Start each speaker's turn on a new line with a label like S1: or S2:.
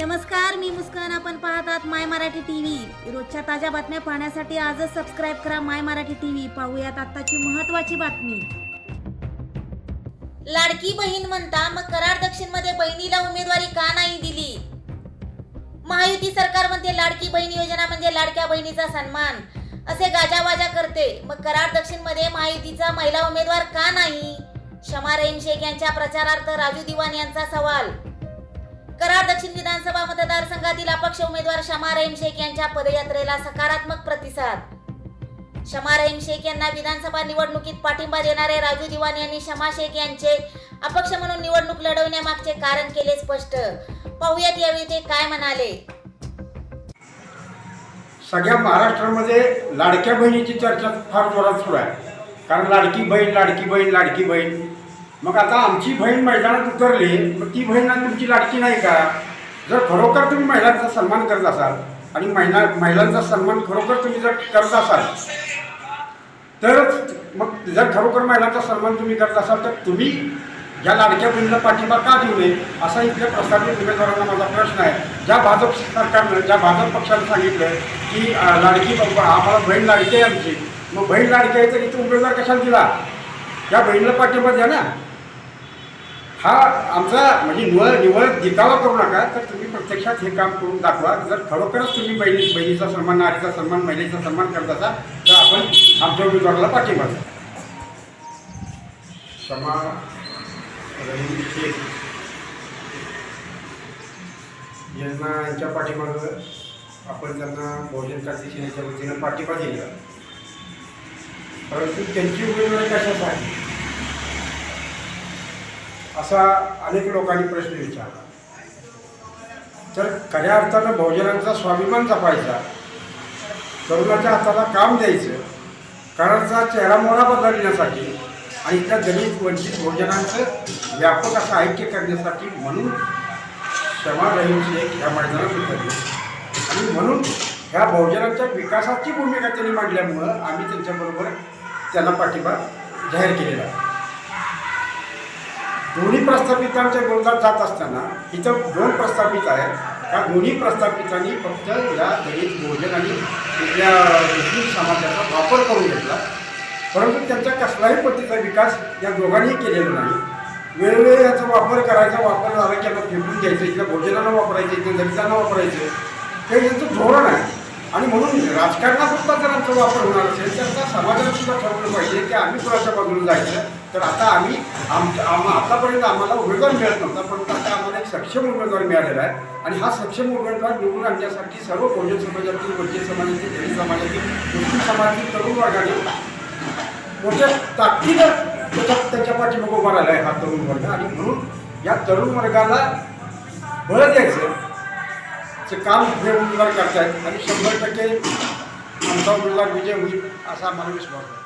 S1: नमस्कार मी मुस्कान. आपण पाहतात माय मराठी टीव्ही. रोजच्या ताज्या बातम्या पाहण्यासाठी आजच सबस्क्राईब करा माय मराठी टीव्ही. पाहूयात आत्ताची महत्वाची बातमी. लाडकी बहीण म्हणता मग कराड दक्षिणमध्ये बहिणीला उमेदवारी का नाही दिली? महायुती सरकार म्हणते लाडकी बहीण योजना म्हणजे लाडक्या बहिणीचा सन्मान. असे गाजावाजा करते. मग कराड दक्षिणमध्ये महायुतीचा महिला उमेदवार का नाही? शमा रहीम शेख यांच्या प्रचारार्थ राजू दिवाण यांचा सवाल. कराड दक्षिण विधानसभा मतदारसंघातील अपक्ष उमेदवार शमा रहीम शेख यांच्या पदयात्रेला सकारात्मक प्रतिसाद. शमा रहीम शेख यांना विधानसभा निवडणुकीत पाठिंबा देणारे राजू दिवान यांनी शमा शेख यांचे अपक्ष म्हणून निवडणूक लढवण्यामागचे कारण केले स्पष्ट. पाहुयात यावेळी ते काय म्हणाले.
S2: सगळ्या महाराष्ट्रामध्ये लाडक्या बहिणीची चर्चा फार जोरात सुरू आहे. कारण लाडकी बहीण लाडकी बहीण लाडकी बहीण. मग आता आमची बहीण मैदानात उतरली मग ती बहीण आणि तुमची लाडकी नाही का? जर खरोखर तुम्ही महिलांचा सन्मान करत असाल आणि महिला महिलांचा सन्मान खरोखर तुम्ही जर करत असाल तरच मग जर खरोखर महिलांचा सन्मान तुम्ही करत असाल तर तुम्ही या लाडक्या बहिणीला पाठिंबा का देऊ नये? असा इथल्या प्रस्तावित उमेदवारांना माझा प्रश्न आहे. ज्या भाजप सरकारनं ज्या भाजप पक्षानं सांगितलं की लाडकी बाबा आम्हाला बहीण लाडकी आहे आमची. मग बहीण लाडकी आहे तर इथं उमेदवार कशाला दिला? या बहिणीला पाठिंबा द्या ना. हा आमचा म्हणजे निवळ निवळ दिखावा करू नका तर तुम्ही प्रत्यक्षात हे काम करून दाखवा. जर खरोखरच तुम्ही बहिणी बहिणीचा सन्मान नारीचा सन्मान महिलेचा सन्मान करत असाल तर आपण आमच्या उमेदवाराला पाठिंबा द्या क्षमा यांना यांच्या पाठीमागं आपण त्यांना बहुजन क्रांती सेनेच्या वतीनं पाठिंबा दिला. परंतु त्यांची उमेदवारी कशाच आहे असा अनेक लोकांनी प्रश्न विचारला. तर खऱ्या अर्थानं बहुजनांचा स्वाभिमान जपायचा. तरुणाच्या हाताला काम द्यायचं. कराडचा चेहरामोहरा बदलण्यासाठी आणि त्या दलित वंचित बहुजनांचं व्यापक असं ऐक्य करण्यासाठी म्हणून शमा रहीम शेख ह्या मैदानात उतरले. आणि म्हणून ह्या बहुजनांच्या विकासाची भूमिका त्यांनी मांडल्यामुळं आम्ही त्यांच्याबरोबर त्यांना पाठिंबा जाहीर केलेला आहे. दोन्ही प्रस्थापितांच्या विरोधात जात असताना इथं दोन प्रस्थापित आहेत. त्या दोन्ही प्रस्थापितांनी फक्त या दलित भोजन आणि इथल्या मुस्लिम समाजाचा वापर करून घेतला. परंतु त्यांच्या कसलाही पद्धतीचा विकास या दोघांनी केलेला नाही. वेळोवेळी याचा वापर करायचा वापर झाला की आपण फेकून घ्यायचं इथल्या भोजनाला वापरायचं इथल्या दलितांना वापरायचं. हे त्यांचं धोरण आहे. आणि म्हणून राजकारणात सुद्धा जर आमचा वापर होणार असेल तर आता समाजाला सुद्धा ठरवलं पाहिजे की आम्ही कोणाच्या बाजूने जायचं. तर आता आम्ही आम आम आतापर्यंत आम्हाला उमेदवार मिळत नव्हता परंतु आता आम्हाला एक सक्षम उमेदवार मिळालेला आहे. आणि हा सक्षम उमेदवार निवडून आणण्यासाठी सर्व बहुजन समाजातील वंचित समाजातील दलित समाजातील मुस्लिम समाजातील तरुण वर्गाने मोठ्या ताकदीनं त्याच्या त्याच्या पाठीमागं उभा राहिला आहे हा तरुण वर्ग. आणि म्हणून या तरुण वर्गाला बळ द्यायचं ते काम हे उमेदवार करतायत आणि शंभर टक्के आमचा उमेदवार विजय होईल असा आम्हाला विश्वास आहे.